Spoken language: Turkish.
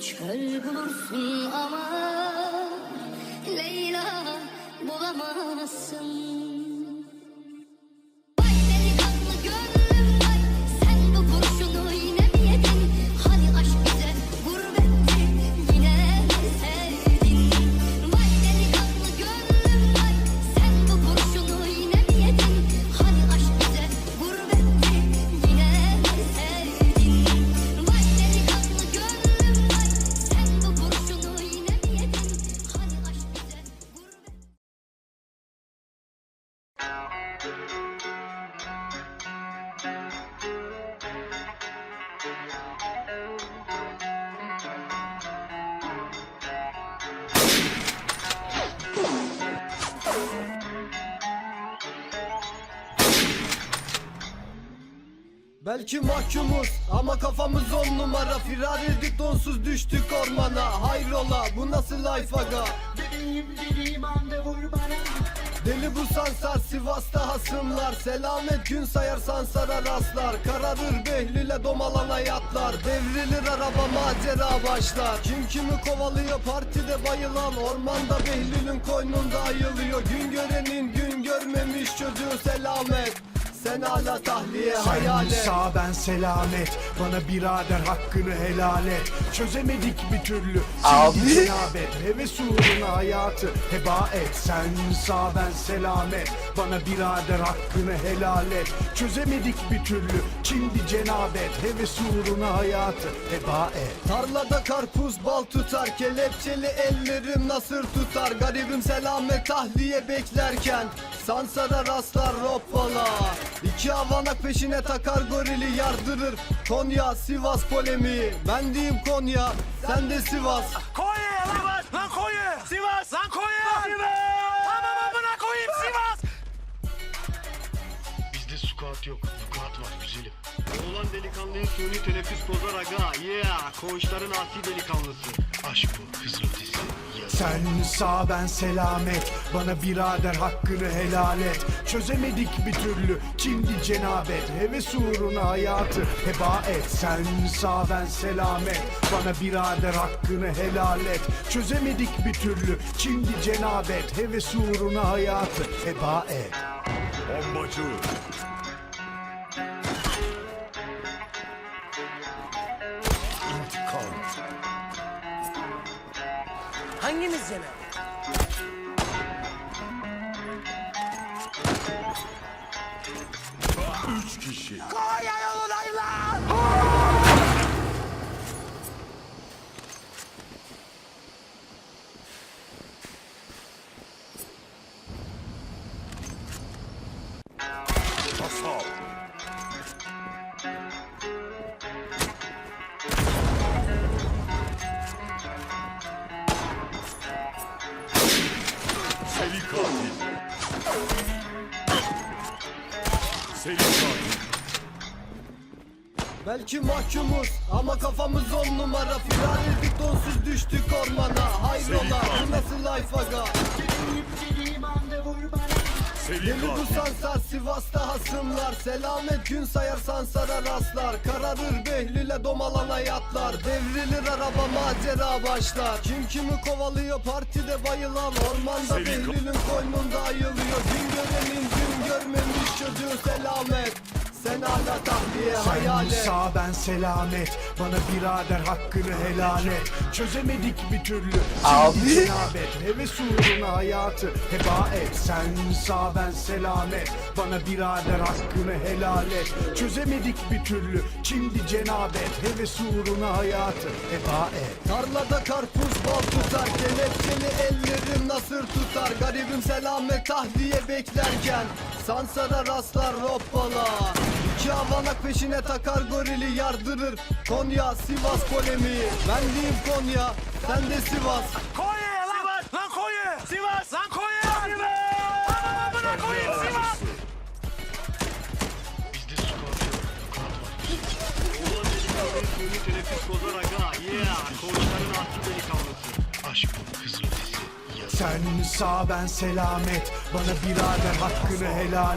Çöl ama Leyla bulamazsın Belki mahkumuz ama kafamız on numara. Firar edip donsuz düştük ormana. Hayrola bu nasıl life aga? Bebeğim dediğim anda vur bana. Deli bu sansar Sivas'ta hasımlar. Selamet gün sayar sansara rastlar. Kararır Behlül'e domalan hayatlar. Devrilir araba macera başlar. Kim kimi kovalıyor partide bayılan. Ormanda Behlül'ün koynunda ayılıyor. Gün görenin gün görmemiş çocuğu selamet Sen hala tahliye hayal Sen et sağ ben selamet Bana birader hakkını helal et. Çözemedik bir türlü Abi. Şimdi cenabet. Heves uğruna hayatı heba et. Sen sağ ben selamet Bana birader hakkını helal et. Çözemedik bir türlü Şimdi cenabet. Heves uğruna hayatı heba et. Tarlada karpuz bal tutar Kelepçeli ellerim nasır tutar. Garibim selamet tahliye beklerken Sansara rastlar roppala İki avanak peşine takar gorili yardırır Konya Sivas polemiği Ben diyeyim Konya sen de Sivas Konya lan! Lan Konya! Sivas! Lan Konya! Sivas! Tamam amına koyayım Sivas! Bizde squat yok. Oğlan delikanlıyı suni teneffüs bozar aga. Yeah, koğuşların asi delikanlısı. Aşk bu, hızlı ötesi. Sen sağ ben selamet. Bana birader hakkını helal et. Çözemedik bir türlü Şimdi cenabet? Heves uğruna hayatı heba et. Sen sağ ben selamet. Bana birader hakkını helal et. Çözemedik bir türlü Şimdi cenabet? Heves uğruna hayatı heba et. Bombacı! Hanginiz yener? Üç kişi. Konya yolundayım lan! Katil. Belki mahkumuz ama kafamız on numara. Firar edip donsuz düştük ormana. Hayrola bu nasıl life aga? Deli bu sansar Sivas'ta hasımlar. Selamet gün sayar sansara rastlar. Kararır Behlül'e domalan hayatlar. Devrilir araba macera başlar. Kim kimi kovalıyor partide bayılan. Ormanda Behlül'ün koynunda ayılıyor. Gün görenin Ahmed. Sen hala tahliye hayal Sen et sağ ben selamet. Bana birader hakkını helal et. Çözemedik bir türlü. Abi. Cenabet Heves uğruna hayatı heba et. Sen sağ ben selamet. Bana birader hakkını helal et. Çözemedik bir türlü. Şimdi cenabet Heves uğruna hayatı heba et. Tarlada karpuz bal tutar Kelepçeli ellerim nasır tutar. Garibim selamet tahliye beklerken Sansara rastlar roppala İki avanak peşine takar gorili yardırır Konya Sivas polemiği Ben diyeyim Konya sen de Sivas Konya lan! Lan Konya! Sivas! Lan Konya! Sivas! Koyayım Sivas! Bizde yok, teneffüs bozar aga Yeah delikanlısı Aşk bu kız ötesi Sen sağ ben selamet Bana birader hakkını helal